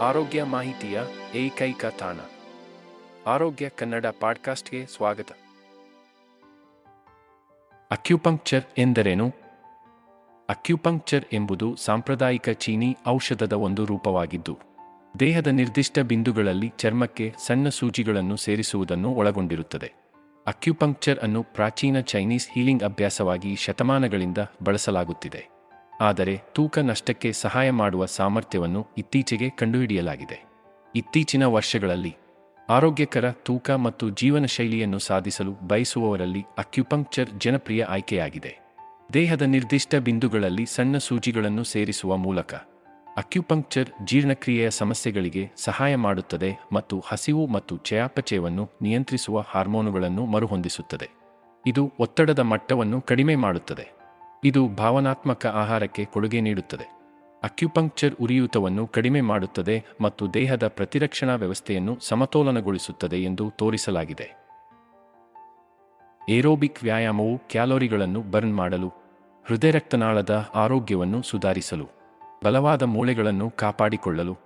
ಆರೋಗ್ಯ ಮಾಹಿತಿಯ ಏಕೈಕ ತಾಣ. ಆರೋಗ್ಯ ಕನ್ನಡ ಪಾಡ್ಕಾಸ್ಟ್ಗೆ ಸ್ವಾಗತ. ಅಕ್ಯುಪಂಕ್ಚರ್ ಎಂದರೇನು? ಅಕ್ಯುಪಂಕ್ಚರ್ ಎಂಬುದು ಸಾಂಪ್ರದಾಯಿಕ ಚೀನಿ ಔಷಧದ ಒಂದು ರೂಪವಾಗಿದ್ದು, ದೇಹದ ನಿರ್ದಿಷ್ಟ ಬಿಂದುಗಳಲ್ಲಿ ಚರ್ಮಕ್ಕೆ ಸಣ್ಣ ಸೂಜಿಗಳನ್ನು ಸೇರಿಸುವುದನ್ನು ಒಳಗೊಂಡಿರುತ್ತದೆ. ಅಕ್ಯುಪಂಕ್ಚರ್ ಅನ್ನು ಪ್ರಾಚೀನ ಚೈನೀಸ್ ಹೀಲಿಂಗ್ ಅಭ್ಯಾಸವಾಗಿ ಶತಮಾನಗಳಿಂದ ಬಳಸಲಾಗುತ್ತಿದೆ. ಆದರೆ ತೂಕ ನಷ್ಟಕ್ಕೆ ಸಹಾಯ ಮಾಡುವ ಸಾಮರ್ಥ್ಯವನ್ನು ಇತ್ತೀಚೆಗೆ ಕಂಡುಹಿಡಿಯಲಾಗಿದೆ. ಇತ್ತೀಚಿನ ವರ್ಷಗಳಲ್ಲಿ ಆರೋಗ್ಯಕರ ತೂಕ ಮತ್ತು ಜೀವನ ಶೈಲಿಯನ್ನು ಸಾಧಿಸಲು ಬಯಸುವವರಲ್ಲಿ ಅಕ್ಯುಪಂಕ್ಚರ್ ಜನಪ್ರಿಯ ಆಯ್ಕೆಯಾಗಿದೆ. ದೇಹದ ನಿರ್ದಿಷ್ಟ ಬಿಂದುಗಳಲ್ಲಿ ಸಣ್ಣ ಸೂಜಿಗಳನ್ನು ಸೇರಿಸುವ ಮೂಲಕ ಅಕ್ಯುಪಂಕ್ಚರ್ ಜೀರ್ಣಕ್ರಿಯೆಯ ಸಮಸ್ಯೆಗಳಿಗೆ ಸಹಾಯ ಮಾಡುತ್ತದೆ ಮತ್ತು ಹಸಿವು ಮತ್ತು ಚಯಾಪಚಯವನ್ನು ನಿಯಂತ್ರಿಸುವ ಹಾರ್ಮೋನುಗಳನ್ನು ಮರುಹೊಂದಿಸುತ್ತದೆ. ಇದು ಒತ್ತಡದ ಮಟ್ಟವನ್ನು ಕಡಿಮೆ ಮಾಡುತ್ತದೆ. ಇದು ಭಾವನಾತ್ಮಕ ಆಹಾರಕ್ಕೆ ಕೊಡುಗೆ ನೀಡುತ್ತದೆ. ಅಕ್ಯುಪಂಕ್ಚರ್ ಉರಿಯೂತವನ್ನು ಕಡಿಮೆ ಮಾಡುತ್ತದೆ ಮತ್ತು ದೇಹದ ಪ್ರತಿರಕ್ಷಣಾ ವ್ಯವಸ್ಥೆಯನ್ನು ಸಮತೋಲನಗೊಳಿಸುತ್ತದೆ ಎಂದು ತೋರಿಸಲಾಗಿದೆ. ಏರೋಬಿಕ್ ವ್ಯಾಯಾಮವು ಕ್ಯಾಲೋರಿಗಳನ್ನು ಬರ್ನ್ ಮಾಡಲು, ಹೃದಯ ರಕ್ತನಾಳದ ಆರೋಗ್ಯವನ್ನು ಸುಧಾರಿಸಲು, ಬಲವಾದ ಮೂಳೆಗಳನ್ನು ಕಾಪಾಡಿಕೊಳ್ಳಲು,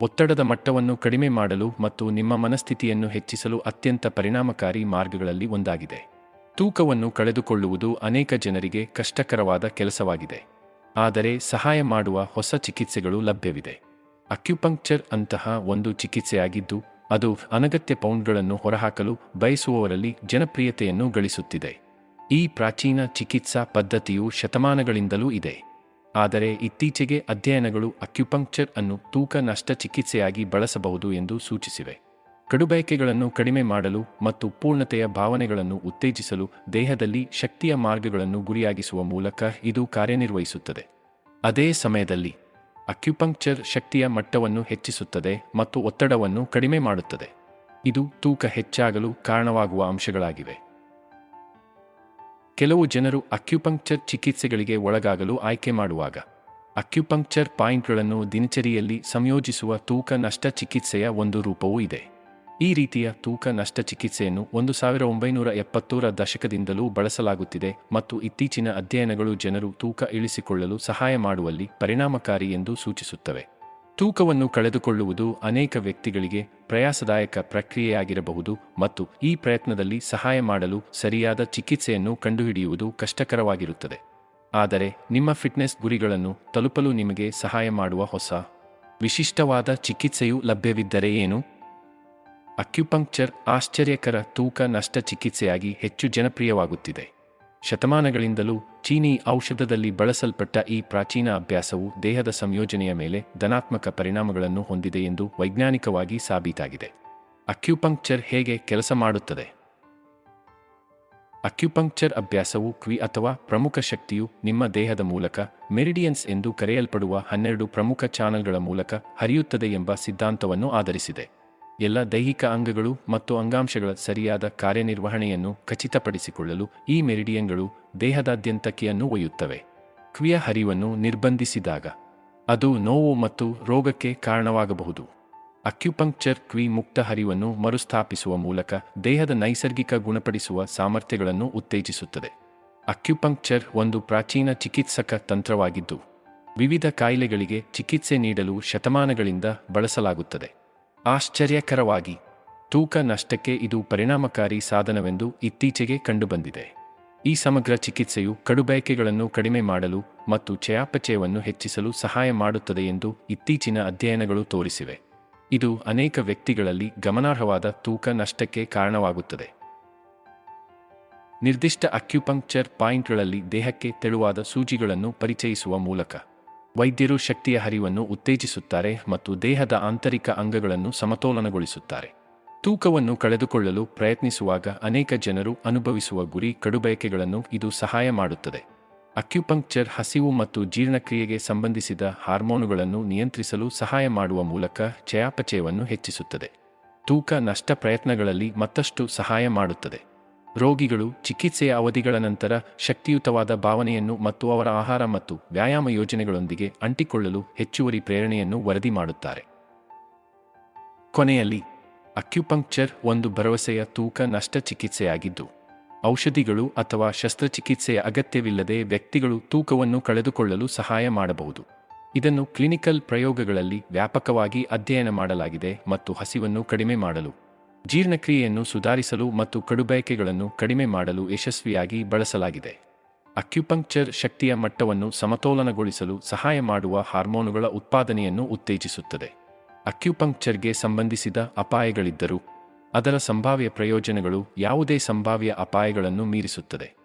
ಒತ್ತಡದ ಮಟ್ಟವನ್ನು ಕಡಿಮೆ ಮಾಡಲು ಮತ್ತು ನಿಮ್ಮ ಮನಸ್ಥಿತಿಯನ್ನು ಹೆಚ್ಚಿಸಲು ಅತ್ಯಂತ ಪರಿಣಾಮಕಾರಿ ಮಾರ್ಗಗಳಲ್ಲಿ ಒಂದಾಗಿದೆ. ತೂಕವನ್ನು ಕಳೆದುಕೊಳ್ಳುವುದು ಅನೇಕ ಜನರಿಗೆ ಕಷ್ಟಕರವಾದ ಕೆಲಸವಾಗಿದೆ. ಆದರೆ ಸಹಾಯ ಮಾಡುವ ಹೊಸ ಚಿಕಿತ್ಸೆಗಳು ಲಭ್ಯವಿದೆ. ಅಕ್ಯುಪಂಕ್ಚರ್ ಅಂತಹ ಒಂದು ಚಿಕಿತ್ಸೆಯಾಗಿದ್ದು, ಅದು ಅನಗತ್ಯ ಪೌಂಡ್ಗಳನ್ನು ಹೊರಹಾಕಲು ಬಯಸುವವರಲ್ಲಿ ಜನಪ್ರಿಯತೆಯನ್ನು ಗಳಿಸುತ್ತಿದೆ. ಈ ಪ್ರಾಚೀನ ಚಿಕಿತ್ಸಾ ಪದ್ಧತಿಯು ಶತಮಾನಗಳಿಂದಲೂ ಇದೆ. ಆದರೆ ಇತ್ತೀಚೆಗೆ ಅಧ್ಯಯನಗಳು ಅಕ್ಯುಪಂಕ್ಚರ್ ಅನ್ನು ತೂಕ ನಷ್ಟ ಚಿಕಿತ್ಸೆಯಾಗಿ ಬಳಸಬಹುದು ಎಂದು ಸೂಚಿಸಿವೆ. ಕಡುಬಯಕೆಗಳನ್ನು ಕಡಿಮೆ ಮಾಡಲು ಮತ್ತು ಪೂರ್ಣತೆಯ ಭಾವನೆಗಳನ್ನು ಉತ್ತೇಜಿಸಲು ದೇಹದಲ್ಲಿ ಶಕ್ತಿಯ ಮಾರ್ಗಗಳನ್ನು ಗುರಿಯಾಗಿಸುವ ಮೂಲಕ ಇದು ಕಾರ್ಯನಿರ್ವಹಿಸುತ್ತದೆ. ಅದೇ ಸಮಯದಲ್ಲಿ, ಅಕ್ಯುಪಂಕ್ಚರ್ ಶಕ್ತಿಯ ಮಟ್ಟವನ್ನು ಹೆಚ್ಚಿಸುತ್ತದೆ ಮತ್ತು ಒತ್ತಡವನ್ನು ಕಡಿಮೆ ಮಾಡುತ್ತದೆ. ಇದು ತೂಕ ಹೆಚ್ಚಾಗಲು ಕಾರಣವಾಗುವ ಅಂಶಗಳಾಗಿವೆ. ಕೆಲವು ಜನರು ಅಕ್ಯುಪಂಕ್ಚರ್ ಚಿಕಿತ್ಸೆಗಳಿಗೆ ಒಳಗಾಗಲು ಆಯ್ಕೆ ಮಾಡುವಾಗ, ಅಕ್ಯುಪಂಕ್ಚರ್ ಪಾಯಿಂಟ್ಗಳನ್ನು ದಿನಚರಿಯಲ್ಲಿ ಸಂಯೋಜಿಸುವ ತೂಕ ನಷ್ಟ ಚಿಕಿತ್ಸೆಯ ಒಂದು ರೂಪವೂ ಇದೆ. ಈ ರೀತಿಯ ತೂಕ ನಷ್ಟ ಚಿಕಿತ್ಸೆಯನ್ನು ಒಂದು ಸಾವಿರ ಒಂಬೈನೂರ ಎಪ್ಪತ್ತೂರ ದಶಕದಿಂದಲೂ ಬಳಸಲಾಗುತ್ತಿದೆ ಮತ್ತು ಇತ್ತೀಚಿನ ಅಧ್ಯಯನಗಳು ಜನರು ತೂಕ ಇಳಿಸಿಕೊಳ್ಳಲು ಸಹಾಯ ಮಾಡುವಲ್ಲಿ ಪರಿಣಾಮಕಾರಿ ಎಂದು ಸೂಚಿಸುತ್ತವೆ. ತೂಕವನ್ನು ಕಳೆದುಕೊಳ್ಳುವುದು ಅನೇಕ ವ್ಯಕ್ತಿಗಳಿಗೆ ಪ್ರಯಾಸದಾಯಕ ಪ್ರಕ್ರಿಯೆಯಾಗಿರಬಹುದು ಮತ್ತು ಈ ಪ್ರಯತ್ನದಲ್ಲಿ ಸಹಾಯ ಮಾಡಲು ಸರಿಯಾದ ಚಿಕಿತ್ಸೆಯನ್ನು ಕಂಡುಹಿಡಿಯುವುದು ಕಷ್ಟಕರವಾಗಿರುತ್ತದೆ. ಆದರೆ ನಿಮ್ಮ ಫಿಟ್ನೆಸ್ ಗುರಿಗಳನ್ನು ತಲುಪಲು ನಿಮಗೆ ಸಹಾಯ ಮಾಡುವ ಹೊಸ, ವಿಶಿಷ್ಟವಾದ ಚಿಕಿತ್ಸೆಯು ಲಭ್ಯವಿದ್ದರೆ ಏನು? ಅಕ್ಯುಪಂಕ್ಚರ್ ಆಶ್ಚರ್ಯಕರ ತೂಕ ನಷ್ಟ ಚಿಕಿತ್ಸೆಯಾಗಿ ಹೆಚ್ಚು ಜನಪ್ರಿಯವಾಗುತ್ತಿದೆ. ಶತಮಾನಗಳಿಂದಲೂ ಚೀನೀ ಔಷಧದಲ್ಲಿ ಬಳಸಲ್ಪಟ್ಟ ಈ ಪ್ರಾಚೀನ ಅಭ್ಯಾಸವು ದೇಹದ ಸಂಯೋಜನೆಯ ಮೇಲೆ ಧನಾತ್ಮಕ ಪರಿಣಾಮಗಳನ್ನು ಹೊಂದಿದೆ ಎಂದು ವೈಜ್ಞಾನಿಕವಾಗಿ ಸಾಬೀತಾಗಿದೆ. ಅಕ್ಯುಪಂಕ್ಚರ್ ಹೇಗೆ ಕೆಲಸ ಮಾಡುತ್ತದೆ? ಅಕ್ಯುಪಂಕ್ಚರ್ ಅಭ್ಯಾಸವು ಕ್ವಿ ಅಥವಾ ಪ್ರಮುಖ ಶಕ್ತಿಯು ನಿಮ್ಮ ದೇಹದ ಮೂಲಕ ಮೆರಿಡಿಯನ್ಸ್ ಎಂದು ಕರೆಯಲ್ಪಡುವ ಹನ್ನೆರಡು ಪ್ರಮುಖ ಚಾನಲ್ಗಳ ಮೂಲಕ ಹರಿಯುತ್ತದೆ ಎಂಬ ಸಿದ್ಧಾಂತವನ್ನು ಆಧರಿಸಿದೆ. ಎಲ್ಲ ದೈಹಿಕ ಅಂಗಗಳು ಮತ್ತು ಅಂಗಾಂಶಗಳ ಸರಿಯಾದ ಕಾರ್ಯನಿರ್ವಹಣೆಯನ್ನು ಖಚಿತಪಡಿಸಿಕೊಳ್ಳಲು ಈ ಮೆರಿಡಿಯನ್ಗಳು ದೇಹದಾದ್ಯಂತ ಕಿಯನ್ನು ಒಯ್ಯುತ್ತವೆ. ಕ್ವಿಯ ಹರಿವನ್ನು ನಿರ್ಬಂಧಿಸಿದಾಗ ಅದು ನೋವು ಮತ್ತು ರೋಗಕ್ಕೆ ಕಾರಣವಾಗಬಹುದು. ಅಕ್ಯುಪಂಕ್ಚರ್ ಕ್ವಿ ಮುಕ್ತ ಹರಿವನ್ನು ಮರುಸ್ಥಾಪಿಸುವ ಮೂಲಕ ದೇಹದ ನೈಸರ್ಗಿಕ ಗುಣಪಡಿಸುವ ಸಾಮರ್ಥ್ಯಗಳನ್ನು ಉತ್ತೇಜಿಸುತ್ತದೆ. ಅಕ್ಯುಪಂಕ್ಚರ್ ಒಂದು ಪ್ರಾಚೀನ ಚಿಕಿತ್ಸಕ ತಂತ್ರವಾಗಿದ್ದು, ವಿವಿಧ ಕಾಯಿಲೆಗಳಿಗೆ ಚಿಕಿತ್ಸೆ ನೀಡಲು ಶತಮಾನಗಳಿಂದ ಬಳಸಲಾಗುತ್ತದೆ. ಆಶ್ಚರ್ಯಕರವಾಗಿ, ತೂಕ ನಷ್ಟಕ್ಕೆ ಇದು ಪರಿಣಾಮಕಾರಿ ಸಾಧನವೆಂದು ಇತ್ತೀಚೆಗೆ ಕಂಡುಬಂದಿದೆ. ಈ ಸಮಗ್ರ ಚಿಕಿತ್ಸೆಯು ಕಡುಬಯಕೆಗಳನ್ನು ಕಡಿಮೆ ಮಾಡಲು ಮತ್ತು ಚಯಾಪಚಯವನ್ನು ಹೆಚ್ಚಿಸಲು ಸಹಾಯ ಮಾಡುತ್ತದೆ ಎಂದು ಇತ್ತೀಚಿನ ಅಧ್ಯಯನಗಳು ತೋರಿಸಿವೆ. ಇದು ಅನೇಕ ವ್ಯಕ್ತಿಗಳಲ್ಲಿ ಗಮನಾರ್ಹವಾದ ತೂಕ ನಷ್ಟಕ್ಕೆ ಕಾರಣವಾಗುತ್ತದೆ. ನಿರ್ದಿಷ್ಟ ಅಕ್ಯುಪಂಕ್ಚರ್ ಪಾಯಿಂಟ್ಗಳಲ್ಲಿ ದೇಹಕ್ಕೆ ತೆಳುವಾದ ಸೂಜಿಗಳನ್ನು ಪರಿಚಯಿಸುವ ಮೂಲಕ. ವೈದ್ಯರು ಶಕ್ತಿಯ ಹರಿವನ್ನು ಉತ್ತೇಜಿಸುತ್ತಾರೆ ಮತ್ತು ದೇಹದ ಆಂತರಿಕ ಅಂಗಗಳನ್ನು ಸಮತೋಲನಗೊಳಿಸುತ್ತಾರೆ. ತೂಕವನ್ನು ಕಳೆದುಕೊಳ್ಳಲು ಪ್ರಯತ್ನಿಸುವಾಗ ಅನೇಕ ಜನರು ಅನುಭವಿಸುವ ಗುರಿ ಕಡುಬಯಕೆಗಳನ್ನು ಇದು ಸಹಾಯ ಮಾಡುತ್ತದೆ. ಅಕ್ಯುಪಂಕ್ಚರ್ ಹಸಿವು ಮತ್ತು ಜೀರ್ಣಕ್ರಿಯೆಗೆ ಸಂಬಂಧಿಸಿದ ಹಾರ್ಮೋನುಗಳನ್ನು ನಿಯಂತ್ರಿಸಲು ಸಹಾಯ ಮಾಡುವ ಮೂಲಕ ಚಯಾಪಚಯವನ್ನು ಹೆಚ್ಚಿಸುತ್ತದೆ. ತೂಕ ನಷ್ಟ ಪ್ರಯತ್ನಗಳಲ್ಲಿ ಮತ್ತಷ್ಟು ಸಹಾಯ ಮಾಡುತ್ತದೆ. ರೋಗಿಗಳು ಚಿಕಿತ್ಸೆಯ ಅವಧಿಗಳ ನಂತರ ಶಕ್ತಿಯುತವಾದ ಭಾವನೆಯನ್ನು ಮತ್ತು ಅವರ ಆಹಾರ ಮತ್ತು ವ್ಯಾಯಾಮ ಯೋಜನೆಗಳೊಂದಿಗೆ ಅಂಟಿಕೊಳ್ಳಲು ಹೆಚ್ಚುವರಿ ಪ್ರೇರಣೆಯನ್ನು ವರದಿ ಮಾಡುತ್ತಾರೆ. ಕೊನೆಯಲ್ಲಿ, ಅಕ್ಯುಪಂಕ್ಚರ್ ಒಂದು ಭರವಸೆಯ ತೂಕ ನಷ್ಟ ಚಿಕಿತ್ಸೆಯಾಗಿದ್ದು, ಔಷಧಿಗಳು ಅಥವಾ ಶಸ್ತ್ರಚಿಕಿತ್ಸೆಯ ಅಗತ್ಯವಿಲ್ಲದೆ ವ್ಯಕ್ತಿಗಳು ತೂಕವನ್ನು ಕಳೆದುಕೊಳ್ಳಲು ಸಹಾಯ ಮಾಡಬಹುದು. ಇದನ್ನು ಕ್ಲಿನಿಕಲ್ ಪ್ರಯೋಗಗಳಲ್ಲಿ ವ್ಯಾಪಕವಾಗಿ ಅಧ್ಯಯನ ಮಾಡಲಾಗಿದೆ ಮತ್ತು ಹಸಿವನ್ನು ಕಡಿಮೆ ಮಾಡಲು ಜೀರ್ಣಕ್ರಿಯೆಯನ್ನು ಸುಧಾರಿಸಲು ಮತ್ತು ಕಡುಬಯಕೆಗಳನ್ನು ಕಡಿಮೆ ಮಾಡಲು ಯಶಸ್ವಿಯಾಗಿ ಬಳಸಲಾಗಿದೆ. ಅಕ್ಯುಪಂಕ್ಚರ್ ಶಕ್ತಿಯ ಮಟ್ಟವನ್ನು ಸಮತೋಲನಗೊಳಿಸಲು ಸಹಾಯ ಮಾಡುವ ಹಾರ್ಮೋನುಗಳ ಉತ್ಪಾದನೆಯನ್ನು ಉತ್ತೇಜಿಸುತ್ತದೆ. ಅಕ್ಯುಪಂಕ್ಚರ್ಗೆ ಸಂಬಂಧಿಸಿದ ಅಪಾಯಗಳಿದ್ದರೂ ಅದರ ಸಂಭಾವ್ಯ ಪ್ರಯೋಜನಗಳು ಯಾವುದೇ ಸಂಭಾವ್ಯ ಅಪಾಯಗಳನ್ನು ಮೀರಿಸುತ್ತದೆ.